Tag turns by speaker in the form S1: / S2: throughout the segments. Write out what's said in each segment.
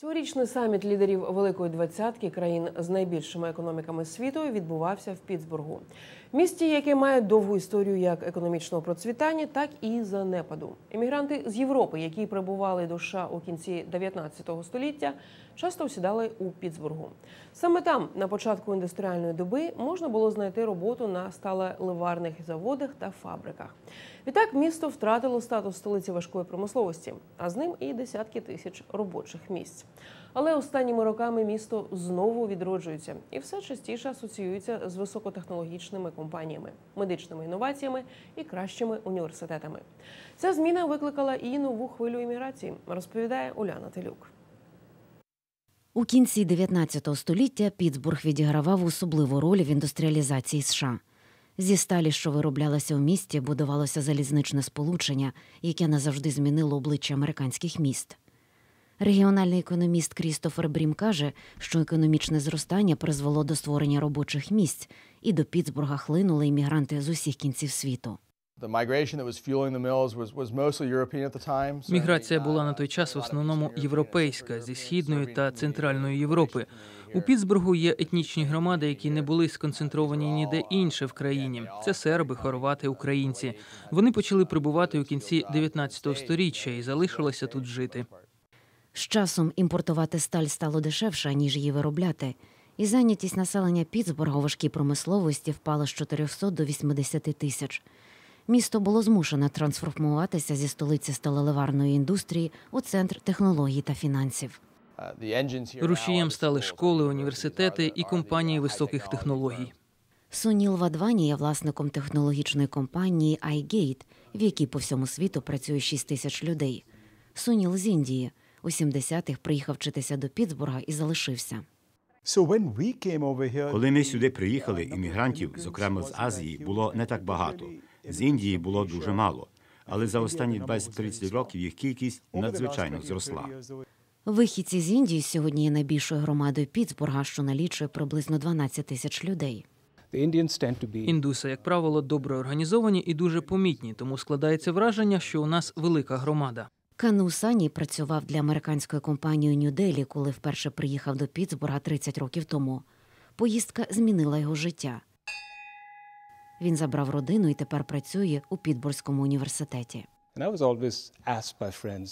S1: Цьогорічний саміт лідерів Великої двадцятки країн з найбільшими економіками світу відбувався в Пітсбургу, місті, яке має довгу історію як економічного процвітання, так і занепаду. Емігранти з Європи, які прибували до США у кінці 19 століття, часто осідали у Пітсбургу. Саме там, на початку індустріальної доби, можна було знайти роботу на сталеливарних заводах та фабриках. Відтак місто втратило статус столиці важкої промисловості, а з ним і десятки тисяч робочих місць. Але останніми роками місто знову відроджується і все частіше асоціюється з високотехнологічними компаніями, медичними інноваціями і кращими університетами. Ця зміна викликала і нову хвилю імміграції, розповідає Уляна Телюк.
S2: У кінці 19 століття Пітсбург відігравав особливу роль в індустріалізації США. Зі сталі, що вироблялася у місті, будувалося залізничне сполучення, яке назавжди змінило обличчя американських міст. Регіональний економіст Крістофер Брім каже, що економічне зростання призвело до створення робочих місць, і до Пітсбурга хлинули іммігранти з усіх кінців світу.
S3: Міграція була на той час в основному європейська зі східної та центральної Європи. У Пітсбургу є етнічні громади, які не були сконцентровані ніде інше в країні. Це серби, хорвати, українці. Вони почали прибувати у кінці 19 століття і залишилися тут жити.
S2: З часом імпортувати сталь стало дешевше, ніж її виробляти, і зайнятість населення Пітсбурга у важкій промисловості впала з 400 до 80 тисяч. Місто було змушене трансформуватися зі столиці сталеливарної індустрії у центр технологій та фінансів.
S3: Рушієм стали школи, університети і компанії високих технологій.
S2: Суніл Вадвані є власником технологічної компанії iGate, в якій по всьому світу працює 6 тисяч людей. Суніл з Індії у 70-х приїхав вчитися до Пітсбурга і залишився.
S4: Коли ми сюди приїхали, іммігрантів, зокрема з Азії, було не так багато. З Індії було дуже мало. Але за останні 20-30 років їх кількість надзвичайно зросла.
S2: Вихідці з Індії сьогодні є найбільшою громадою Пітсбурга, що налічує приблизно 12 тисяч людей.
S3: Індуси, як правило, добре організовані і дуже помітні, тому складається враження, що у нас велика громада.
S2: Кану Сані працював для американської компанії Нью-Делі, коли вперше приїхав до Пітсбурга 30 років тому. Поїздка змінила його життя. Він забрав родину і тепер працює у Пітбурзькому університеті.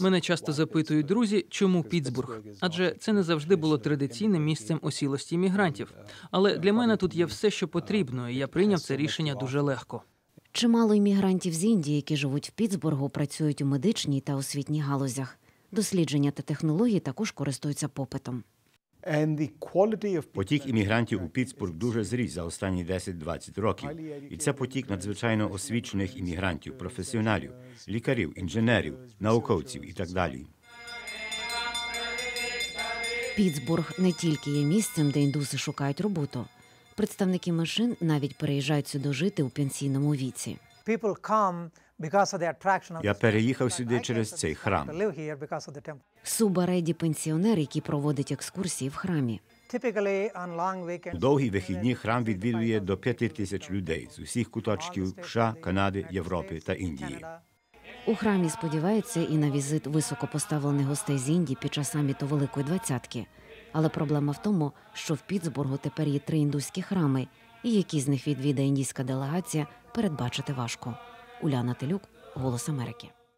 S3: Мене часто запитують друзі, чому Пітсбург? Адже це не завжди було традиційним місцем осілості іммігрантів. Але для мене тут є все, що потрібно, і я прийняв це рішення дуже легко.
S2: Чимало іммігрантів з Індії, які живуть в Пітсбургу, працюють у медичній та освітній галузях. Дослідження та технології також користуються попитом.
S4: Потік іммігрантів у Пітсбург дуже зріс за останні 10-20 років. І це потік надзвичайно освічених іммігрантів, професіоналів, лікарів, інженерів, науковців і так далі.
S2: Пітсбург не тільки є місцем, де індуси шукають роботу. Представники машин навіть переїжджають сюди жити у пенсійному віці.
S4: Я переїхав сюди через цей храм.
S2: Суба Реді пенсіонер, який проводить екскурсії в храмі.
S4: У довгі вихідні храм відвідує до п'яти тисяч людей з усіх куточків США, Канади, Європи та Індії.
S2: У храмі сподіваються і на візит високопоставлених гостей з Індії під час саміту Великої двадцятки. Але проблема в тому, що в Пітсбургу тепер є три індуські храми, і які з них відвідає індійська делегація, передбачити важко. Уляна Телюк, Голос Америки.